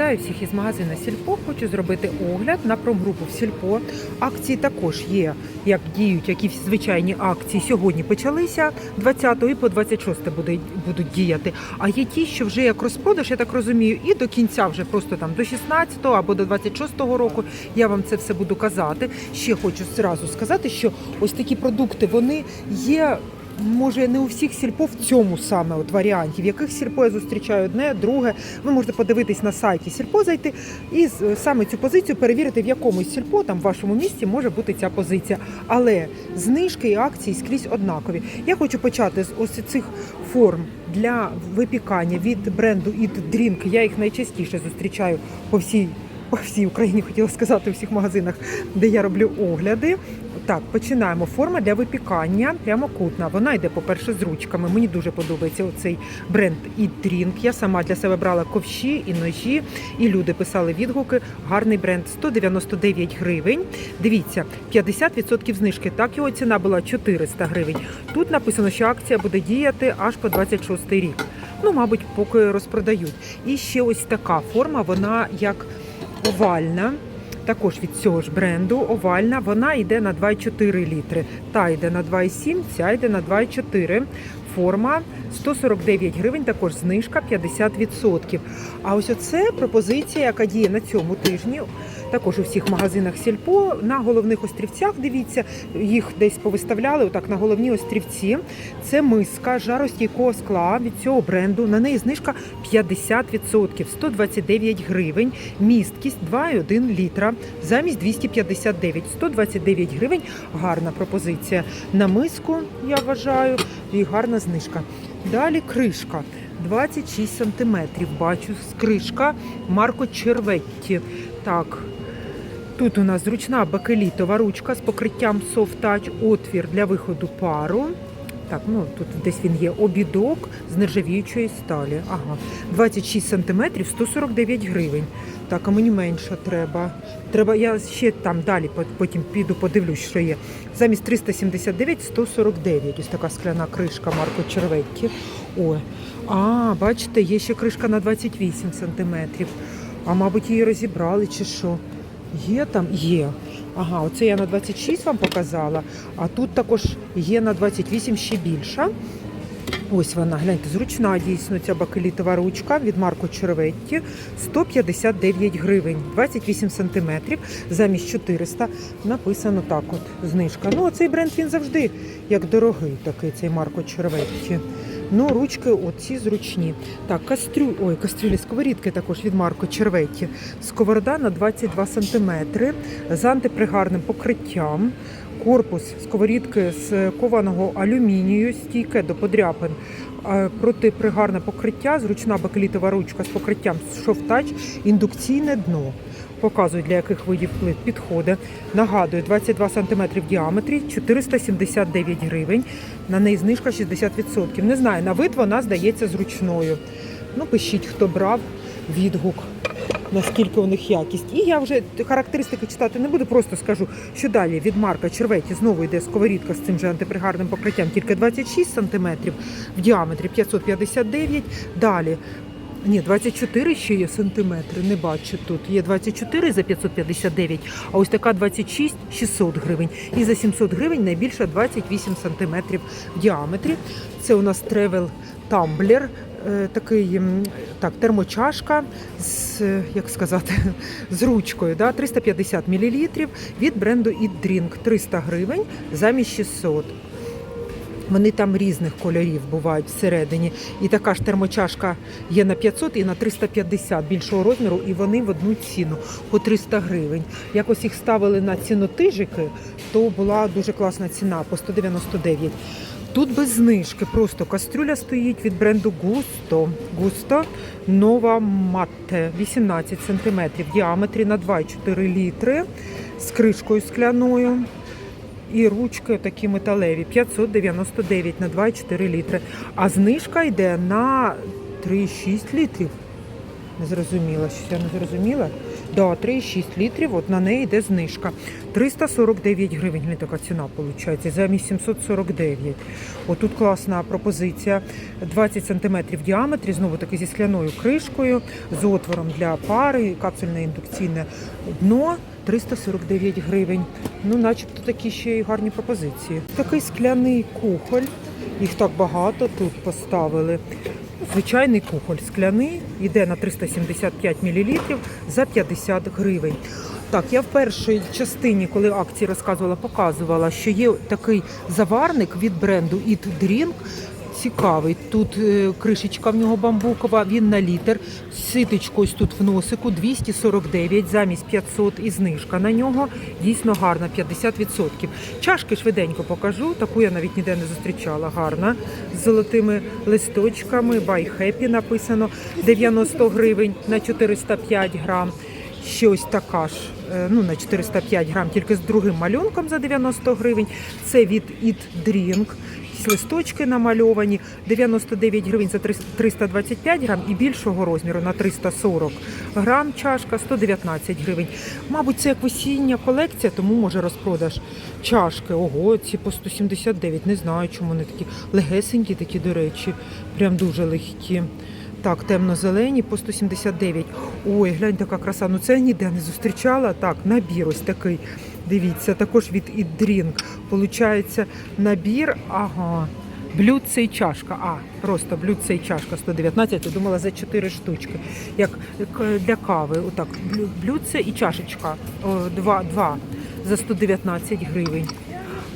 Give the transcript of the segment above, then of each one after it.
Вітаю всіх із магазину Сільпо. Хочу зробити огляд на промгрупу в Сільпо. Акції також є, як діють, які звичайні акції сьогодні почалися. 20 і по 26 буде, будуть діяти. А є ті, що вже як розпродаж, я так розумію, і до кінця вже просто там до 16 або до 26 року. Я вам це все буду казати. Ще хочу зразу сказати, що ось такі продукти вони є. Може, не у всіх сільпо в цьому саме от варіанті, в яких сільпо я зустрічаю одне, друге. Ви можете подивитись на сайті сільпо, зайти і саме цю позицію перевірити, в якомусь сільпо там в вашому місті може бути ця позиція. Але знижки і акції скрізь однакові. Я хочу почати з ось цих форм для випікання від бренду Eat Drink. Я їх найчастіше зустрічаю по всій. По всій Україні хотіла сказати у всіх магазинах, де я роблю огляди. Так, починаємо. Форма для випікання прямокутна. Вона йде, по-перше, з ручками. Мені дуже подобається оцей бренд Eat Drink. Я сама для себе брала ковші і ножі, і люди писали відгуки. Гарний бренд 199 гривень. Дивіться, 50% знижки. Так його ціна була 400 гривень. Тут написано, що акція буде діяти аж по 26 рік. Ну, мабуть, поки розпродають. І ще ось така форма, вона як овальна. Також від цього ж бренду овальна. Вона йде на 2,4 літри. Та йде на 2,7, ця йде на 2,4. Форма 149 гривень, також знижка 50%. А ось оце пропозиція, яка діє на цьому тижні. Також у всіх магазинах Сільпо на головних острівцях. Дивіться, їх десь повиставляли. Отак на головні острівці. Це миска жаростійкого скла від цього бренду. На неї знижка 50%, 129 гривень. Місткість 2,1 літра замість 259, 129 гривень. Гарна пропозиція на миску, я вважаю, і гарна знижка. Далі кришка. 26 сантиметрів. Бачу, кришка Марко Черветті. Так, Тут у нас зручна бакелітова ручка з покриттям Touch, отвір для виходу пару. Так, ну тут десь він є обідок з нержавіючої сталі. Ага, 26 сантиметрів, 149 гривень. Так, а мені менше треба. Треба, я ще там далі потім піду, подивлюсь, що є. Замість 379 149. Ось така скляна кришка Марко Черветті. Ой. А, бачите, є ще кришка на 28 сантиметрів. А мабуть, її розібрали чи що? Є там? Є. Ага, оце я на 26 вам показала, а тут також є на 28 ще більша. Ось вона, гляньте, зручна дійсно ця бакелітова ручка від Марко Черветті. 159 гривень, 28 сантиметрів, замість 400. Написано так от, знижка. Ну, цей бренд він завжди як дорогий такий, цей Марко Черветті. Ну, ручки оці зручні. Так, кастрю, ой, кастрюлі, сковорідки також від Марко Черветті. Сковорода на 22 сантиметри з антипригарним покриттям. Корпус сковорідки з кованого алюмінію, стійке до подряпин. Е, Протипригарне покриття, зручна бакелітова ручка з покриттям шовтач, індукційне дно. Показують, для яких видів плит підходить. Нагадую, 22 см в діаметрі, 479 гривень. На неї знижка 60%. Не знаю, на вид вона здається зручною. Ну, пишіть, хто брав відгук, наскільки у них якість. І я вже характеристики читати не буду, просто скажу, що далі від марка Черветі знову йде сковорідка з цим же антипригарним покриттям, тільки 26 см, в діаметрі 559. Далі ні, 24 ще є сантиметри, не бачу тут. Є 24 за 559, а ось така 26 600 гривень. І за 700 гривень найбільша 28 сантиметрів в діаметрі. Це у нас тревел тамблер, такий так, термочашка з, як сказати, з ручкою. Да? 350 мл від бренду Eat Drink 300 гривень замість 600. Вони там різних кольорів бувають всередині. І така ж термочашка є на 500 і на 350 більшого розміру, і вони в одну ціну по 300 гривень. Якось їх ставили на цінотижики, то була дуже класна ціна по 199. Тут без знижки, просто кастрюля стоїть від бренду Gusto. Gusto Nova Matte 18 см в діаметрі на 2,4 літри з кришкою скляною. І ручки такі металеві 599 на 2,4 літри. А знижка йде на 3,6 літрів. Не зрозуміла, що я не зрозуміла. Да, 3,6 літрів, от на неї йде знижка. 349 гривень, не така ціна виходить, замість 749. Отут класна пропозиція. 20 см в діаметрі, знову таки зі скляною кришкою, з отвором для пари, капсульне індукційне дно. 349 гривень. Ну, начебто такі ще й гарні пропозиції. Такий скляний кухоль. Їх так багато тут поставили. Звичайний кухоль скляний, йде на 375 мл за 50 гривень. Так, я в першій частині, коли акції розказувала, показувала, що є такий заварник від бренду Eat Drink. Цікавий. Тут е, кришечка в нього бамбукова, він на літр. Ситочко ось тут в носику 249 замість 500 і знижка на нього. Дійсно гарна, 50%. Чашки швиденько покажу. Таку я навіть ніде не зустрічала. Гарна. З золотими листочками. Buy Happy написано 90 гривень на 405 грам. Ще ось така ж, е, ну на 405 грам, тільки з другим малюнком за 90 гривень. Це від Eat Drink. Листочки намальовані 99 гривень за 325 грам і більшого розміру на 340 грам чашка 119 гривень. Мабуть, це як весіння колекція, тому може розпродаж чашки. Ого, ці по 179. Не знаю, чому вони такі легесенькі, такі, до речі, прям дуже легкі. Так, темно-зелені по 179. Ой, глянь, така краса. Ну це я ніде не зустрічала. Так, набір ось такий. Дивіться, також від Ідрінк. Получається набір, ага. Блюдце і чашка. А, просто блюдце і чашка 119, я думала за 4 штучки. Як для кави. Отак, блюдце і чашечка. Два, два за 119 гривень.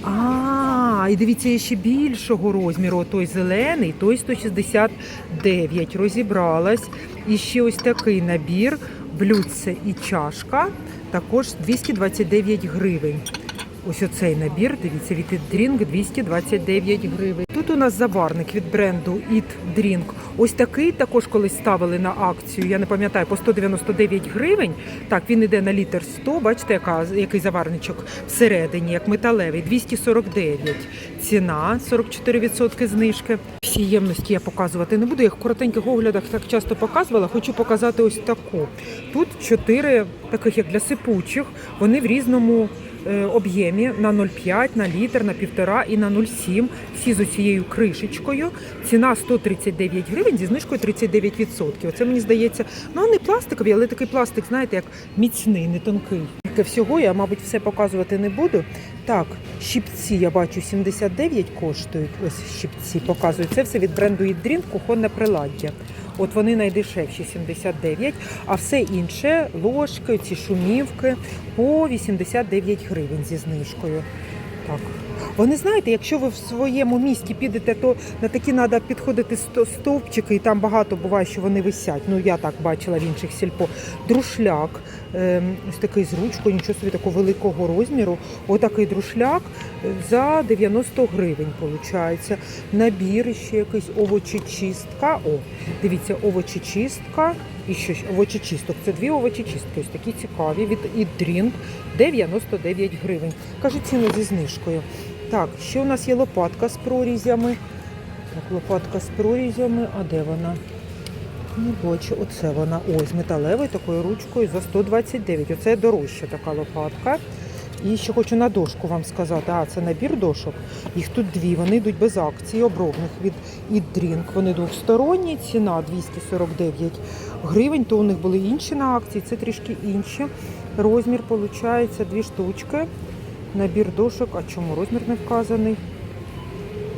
А, і дивіться, є ще більшого розміру. Той зелений, той 169. Розібралась. І ще ось такий набір, блюдце і чашка, також 229 гривень. Ось оцей набір, дивіться, від Drink 229 гривень. Тут у нас заварник від бренду Eat Drink. Ось такий також колись ставили на акцію. Я не пам'ятаю, по 199 гривень. Так, він іде на літр 100. Бачите, яка, який заварничок всередині, як металевий, 249. Ціна 44% знижки. Всі ємності я показувати не буду. Я в коротеньких оглядах так часто показувала. Хочу показати ось таку. Тут чотири таких, як для сипучих. Вони в різному об'ємі на 0,5, на літр, на півтора і на 0,7. Всі з цією кришечкою. Ціна 139 гривень зі знижкою 39%. Оце мені здається, ну вони пластикові, але такий пластик, знаєте, як міцний, не тонкий. Тільки всього я, мабуть, все показувати не буду. Так, щипці я бачу 79 коштують. Ось щипці показують. Це все від бренду Ідрін, кухонне приладдя. От вони найдешевші 79, а все інше ложки, ці шумівки по 89 гривень зі знижкою. Так. Вони знаєте, якщо ви в своєму місті підете, то на такі треба підходити стовпчики, і там багато буває, що вони висять. Ну я так бачила в інших сільпо. Друшляк, ем, ось такий з ручкою, нічого собі такого великого розміру. Отакий друшляк е, за 90 гривень. Виходить. Набір ще якийсь овочечистка. О, дивіться, овочечистка. І що овочечисток. Це дві овочечистки. Ось такі цікаві від Ідрінк 99 гривень. Кажуть, ціну зі знижкою. Так, ще у нас є лопатка з прорізями. Так, лопатка з прорізями. А де вона? Не бачу, оце вона. Ось, металевою такою ручкою за 129. Оце дорожча така лопатка. І ще хочу на дошку вам сказати. А, це набір дошок. Їх тут дві. Вони йдуть без акції обробних від Ідрінк. Вони двосторонні, ціна 249 гривень. То у них були інші на акції, це трішки інші. Розмір виходить дві штучки. Набір дошок. А чому розмір не вказаний?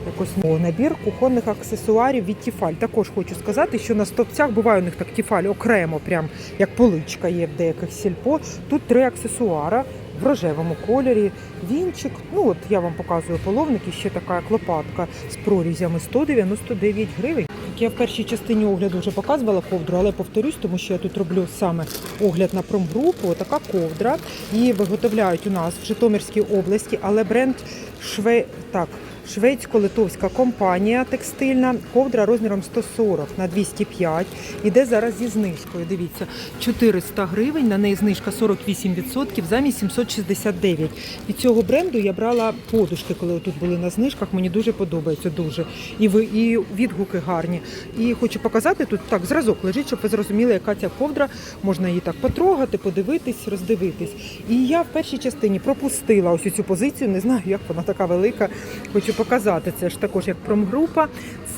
Якось набір кухонних аксесуарів від Тіфаль. Також хочу сказати, що на стопцях буває у них так Тіфаль окремо, прям як поличка є в деяких сільпо. Тут три аксесуара в рожевому кольорі. Вінчик. Ну от я вам показую половник і ще така як лопатка з прорізями 199 гривень. Я в першій частині огляду вже показувала ковдру, але повторюсь, тому що я тут роблю саме огляд на промгрупу. Така ковдра. Її виготовляють у нас в Житомирській області, але бренд Шве так. Шведсько-литовська компанія текстильна, ковдра розміром 140 на 205. Іде зараз зі знижкою. Дивіться, 400 гривень, на неї знижка 48% замість 769. Від цього бренду я брала подушки, коли тут були на знижках. Мені дуже подобається, дуже. І ви і відгуки гарні. І хочу показати тут так, зразок лежить, щоб ви зрозуміли, яка ця ковдра. Можна її так потрогати, подивитись, роздивитись. І я в першій частині пропустила ось цю позицію. Не знаю, як вона така велика. Хочу показати. Це ж також як промгрупа.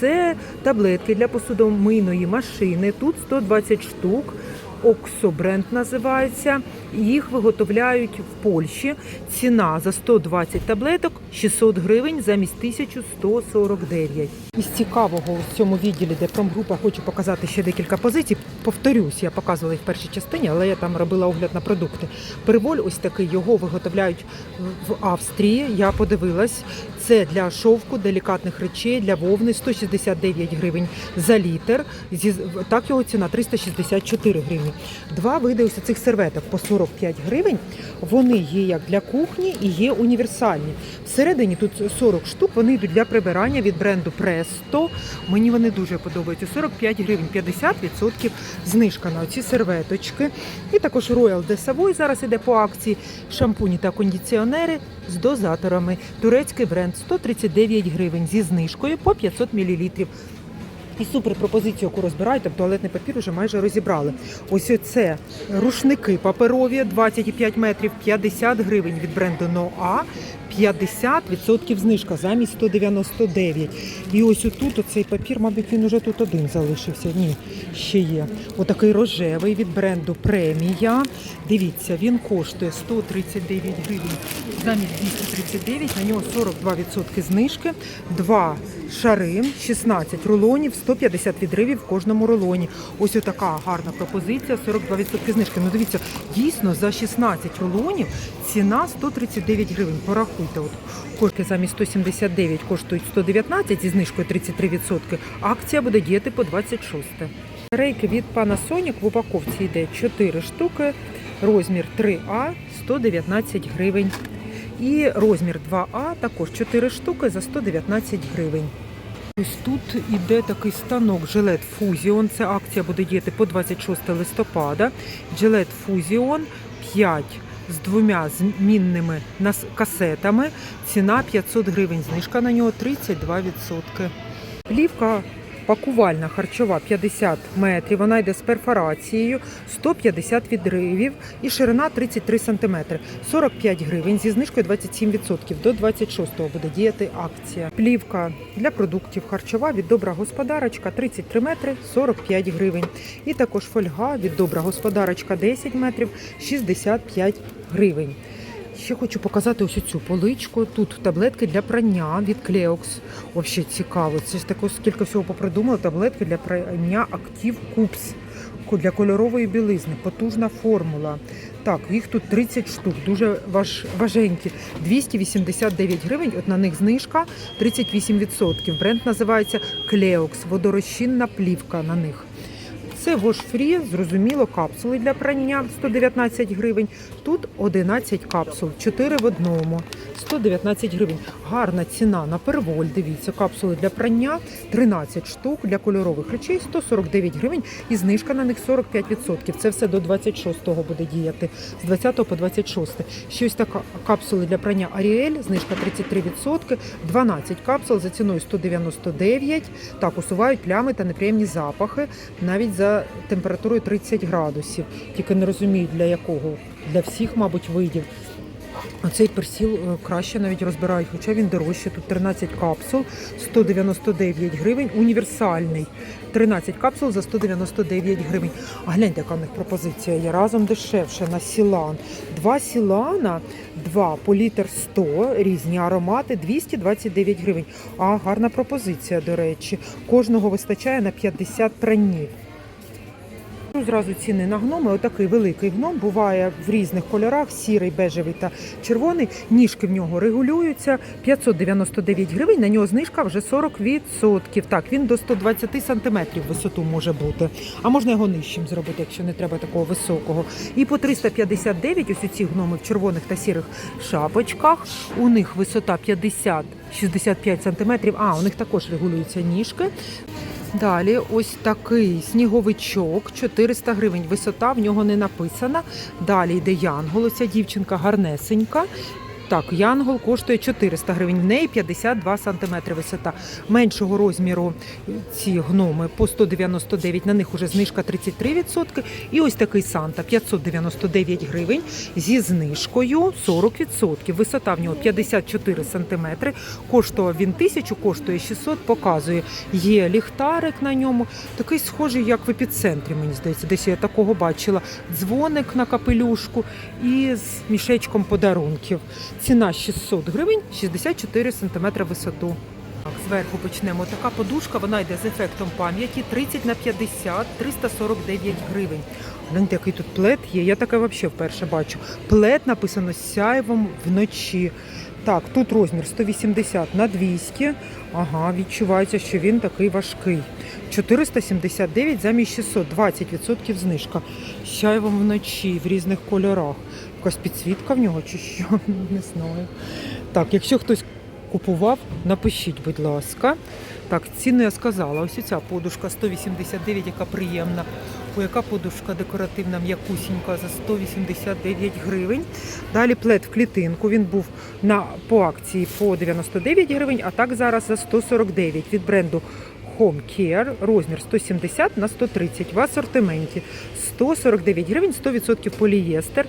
Це таблетки для посудомийної машини. Тут 120 штук. Оксо бренд називається. Їх виготовляють в Польщі. Ціна за 120 таблеток 600 гривень замість 1149. Із цікавого у цьому відділі, де промгрупа, хочу показати ще декілька позицій. Повторюсь, я показувала їх в першій частині, але я там робила огляд на продукти. Переволь ось такий, його виготовляють в Австрії. Я подивилась. Це для шовку, делікатних речей, для вовни 169 гривень за літр. Так його ціна 364 гривні. Два види ось цих серветок по 45 гривень. Вони є як для кухні і є універсальні. Всередині тут 40 штук, вони йдуть для прибирання від бренду Presto. Мені вони дуже подобаються. 45 гривень, 50% знижка на ці серветочки. І також Royal de Savoy зараз іде по акції. Шампуні та кондиціонери з дозаторами. Турецький бренд 139 гривень зі знижкою по 500 мл. І супер пропозицію, яку розбирають, там туалетний папір вже майже розібрали. Ось це рушники паперові 25 метрів, 50 гривень від бренду Noa, 50% знижка замість 199. І ось отут оцей папір, мабуть, він уже тут один залишився. Ні, ще є. Отакий рожевий від бренду Премія. Дивіться, він коштує 139 гривень замість 239, на нього 42% знижки, два шари, 16 рулонів, 150 відривів в кожному рулоні. Ось отака гарна пропозиція, 42% знижки. Ну дивіться, дійсно за 16 рулонів ціна 139 гривень. Порахуйте, от кошти замість 179 коштують 119 зі знижкою 33%. Акція буде діяти по 26. Рейки від Panasonic в упаковці йде 4 штуки, розмір 3А 119 гривень. І розмір 2А також 4 штуки за 119 гривень. Ось тут іде такий станок Gillette Fusion. Це акція буде діяти по 26 листопада. Gillette Fusion 5 з двома змінними касетами. Ціна 500 гривень. Знижка на нього 32%. Плівка пакувальна харчова 50 метрів. Вона йде з перфорацією 150 відривів і ширина 33 см. 45 гривень зі знижкою 27%. До 26-го буде діяти акція. Плівка для продуктів харчова від добра господарочка 33 метри 45 гривень. І також фольга від добра господарочка 10 метрів 65 гривень. Ще хочу показати ось цю поличку. Тут таблетки для прання від Cleox. Взагалі цікаво. Це ж таке скільки всього попридумали. Таблетки для прання Active Coops для кольорової білизни. Потужна формула. Так, їх тут 30 штук, дуже важ, важенькі. 289 гривень. От на них знижка 38%. Бренд називається Cleox. Водорозчинна плівка на них. Це Free, зрозуміло, капсули для прання 119 гривень. Тут 11 капсул, 4 в одному. 119 гривень. Гарна ціна на перволь. Дивіться, капсули для прання 13 штук для кольорових речей 149 гривень і знижка на них 45%. Це все до 26-го буде діяти. З 20 по 26. Ще ось така капсули для прання Ariel, знижка 33%, 12 капсул за ціною 199. Так, усувають плями та неприємні запахи навіть за температурою 30 градусів. Тільки не розумію для якого. Для всіх, мабуть, видів. А цей персіл е, краще навіть розбирають, хоча він дорожче. Тут 13 капсул, 199 гривень, універсальний. 13 капсул за 199 гривень. А гляньте, яка в них пропозиція є разом дешевше на сілан. Два сілана, два по літр 100, різні аромати, 229 гривень. А гарна пропозиція, до речі. Кожного вистачає на 50 пранів. Зразу ціни на гноми. Отакий великий гном буває в різних кольорах: сірий, бежевий та червоний. Ніжки в нього регулюються. 599 гривень. На нього знижка вже 40%. Так, він до 120 сантиметрів висоту може бути. А можна його нижчим зробити, якщо не треба такого високого. І по 359 ось ці гноми в червоних та сірих шапочках. У них висота 50 65 сантиметрів. А, у них також регулюються ніжки. Далі ось такий сніговичок, 400 гривень. Висота в нього не написана. Далі йде янгол. Оця дівчинка гарнесенька. Так, янгол коштує 400 гривень. В неї 52 сантиметри висота. Меншого розміру ці гноми по 199, на них уже знижка 33%. І ось такий Санта 599 гривень зі знижкою 40%. Висота в нього 54 сантиметри. Коштував він 1000, коштує 600, показує. Є ліхтарик на ньому, такий схожий, як в епіцентрі, мені здається. Десь я такого бачила. Дзвоник на капелюшку і з мішечком подарунків. Ціна 600 гривень, 64 сантиметри висоту. Зверху почнемо. Така подушка, вона йде з ефектом пам'яті 30 на 50, 349 гривень. Гляньте, який тут плед є. Я таке взагалі вперше бачу. Плед написано сяйвом вночі. Так, тут розмір 180 на 200. Ага, відчувається, що він такий важкий. 479 замість 600, 20% знижка. Сяйвом вночі в різних кольорах. Якась підсвітка в нього чи що? Не знаю. Так, якщо хтось купував, напишіть, будь ласка. Так, ціну я сказала. Ось ця подушка 189, яка приємна. О, яка подушка декоративна, м'якусінька за 189 гривень. Далі плед в клітинку. Він був на по акції по 99 гривень, а так зараз за 149 від бренду Home Care, розмір 170 на 130 в асортименті. 149 гривень, 100% полієстер.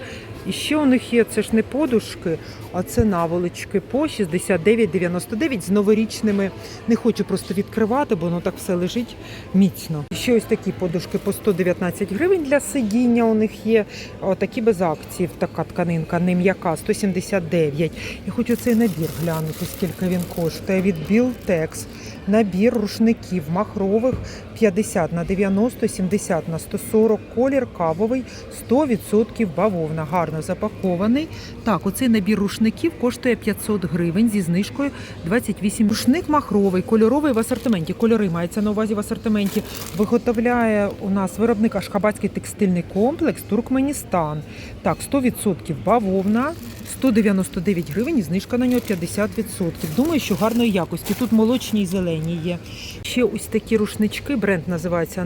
І ще у них є, це ж не подушки, а це наволочки по 69,99 з новорічними. Не хочу просто відкривати, бо воно так все лежить міцно. І Ще ось такі подушки по 119 гривень для сидіння у них є. Отакі без акцій, така тканинка, не м'яка, 179. Я хочу цей набір глянути, скільки він коштує. Від Білтекс. Набір рушників махрових 50 на 90, 70 на 140, колір кавовий, 100% бавовна, гарно запакований. Так, оцей набір рушників коштує 500 гривень зі знижкою 28. Рушник махровий, кольоровий в асортименті. Кольори мається на увазі в асортименті. Виготовляє у нас виробник Ашхабадський текстильний комплекс Туркменістан. Так, 100% бавовна. 199 гривень і знижка на нього 50%. Думаю, що гарної якості. Тут молочні і зелені є. Ще ось такі рушнички. Бренд називається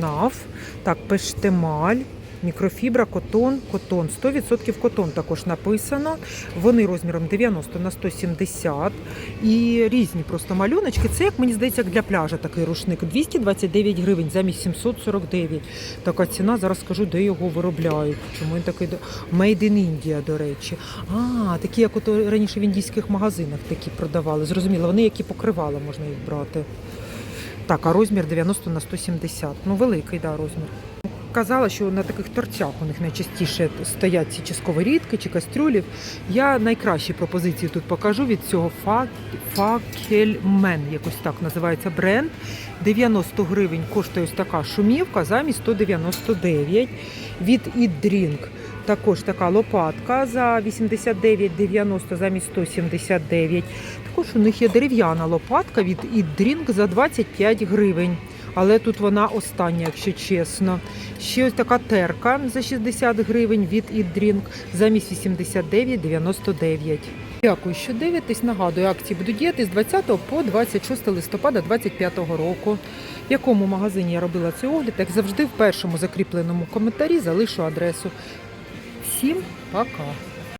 Нав. Так, пештемаль. Мікрофібра, котон, котон. 100% котон також написано. Вони розміром 90 на 170. І різні просто малюночки. Це, як мені здається, як для пляжа такий рушник. 229 гривень замість 749. Така ціна. Зараз скажу, де його виробляють. Чому він такий Made in India, до речі. А, такі, як от раніше в індійських магазинах такі продавали. Зрозуміло, вони які покривала, можна їх брати. Так, а розмір 90 на 170. Ну, великий, да, розмір. Казала, що на таких торцях у них найчастіше стоять ці чи сковорідки, чи кастрюлі. Я найкращі пропозиції тут покажу від цього Факельмен, якось так називається бренд. 90 гривень коштує ось така шумівка замість 199. Від Ідрінк також така лопатка за 89,90 замість 179. Також у них є дерев'яна лопатка від Ідрінк за 25 гривень. Але тут вона остання, якщо чесно. Ще ось така терка за 60 гривень від Ідрінк замість 89,99. Дякую, що дивитесь. Нагадую, акції будуть діяти з 20 по 26 листопада 2025 року. В якому магазині я робила цей огляд, як завжди, в першому закріпленому коментарі залишу адресу. Всім пока!